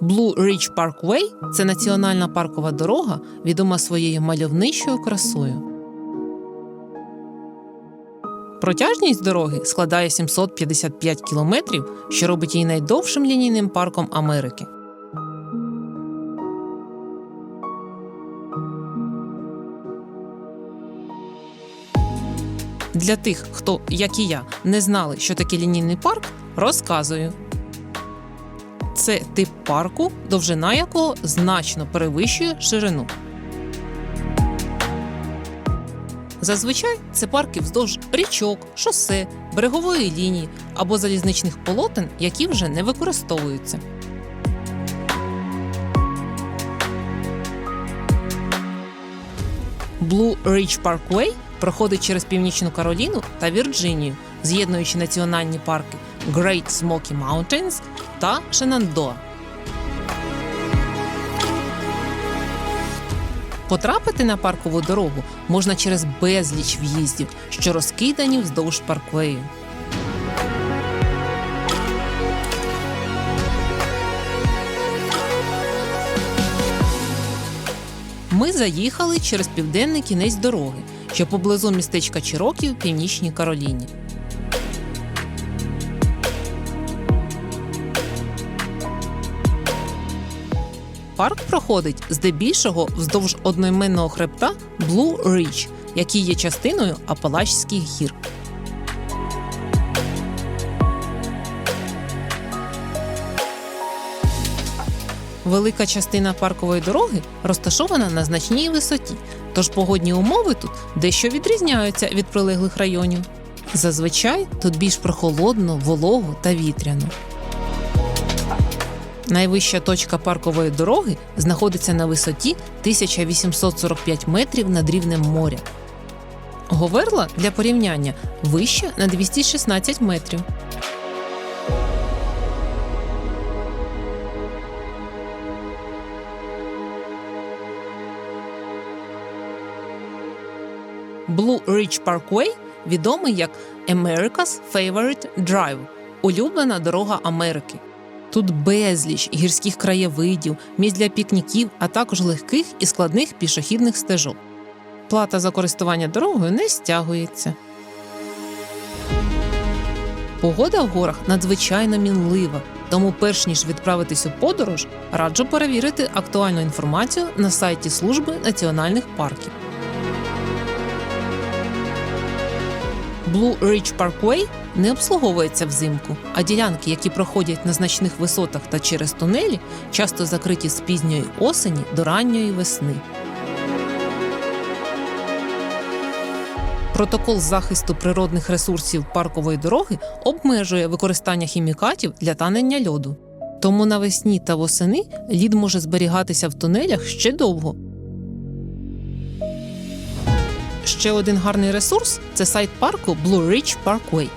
Blue Ridge Parkway – це національна паркова дорога, відома своєю мальовничою красою. Протяжність дороги складає 755 кілометрів, що робить її найдовшим лінійним парком Америки. Для тих, хто, як і я, не знали, що таке лінійний парк, розказую. Це тип парку, довжина якого значно перевищує ширину. Зазвичай це парки вздовж річок, шосе, берегової лінії або залізничних полотен, які вже не використовуються. Blue Ridge Parkway проходить через Північну Кароліну та Вірджинію, з'єднуючи національні парки Great Smoky Mountains та Шенандоа. Потрапити на паркову дорогу можна через безліч в'їздів, що розкидані вздовж парквею. Ми заїхали через південний кінець дороги, що поблизу містечка Чирокі в північній Кароліні. Парк проходить здебільшого вздовж одноіменного хребта Blue Ridge, який є частиною Апалачських гір. Велика частина паркової дороги розташована на значній висоті, тож погодні умови тут дещо відрізняються від прилеглих районів. Зазвичай тут більш прохолодно, волого та вітряно. Найвища точка паркової дороги знаходиться на висоті 1845 метрів над рівнем моря. Говерла для порівняння вища на 216 метрів. Blue Ridge Parkway відомий як America's Favorite Drive – улюблена дорога Америки. Тут безліч гірських краєвидів, місць для пікніків, а також легких і складних пішохідних стежок. Плата за користування дорогою не стягується. Погода в горах надзвичайно мінлива, тому, перш ніж відправитись у подорож, раджу перевірити актуальну інформацію на сайті служби національних парків. Blue Ridge Parkway не обслуговується взимку, а ділянки, які проходять на значних висотах та через тунелі, часто закриті з пізньої осені до ранньої весни. Протокол захисту природних ресурсів паркової дороги обмежує використання хімікатів для танення льоду. Тому навесні та восени лід може зберігатися в тунелях ще довго. Ще один гарний ресурс це сайт парку Blue Ridge Parkway.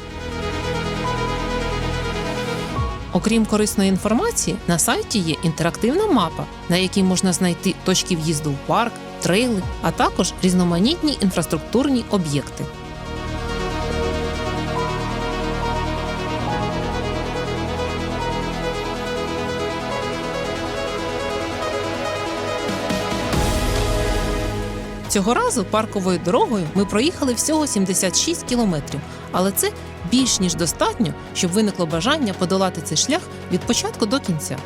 Окрім корисної інформації, на сайті є інтерактивна мапа, на якій можна знайти точки в'їзду в парк, трейли, а також різноманітні інфраструктурні об'єкти. Цього разу парковою дорогою ми проїхали всього 76 кілометрів, але це більш ніж достатньо, щоб виникло бажання подолати цей шлях від початку до кінця.